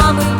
namı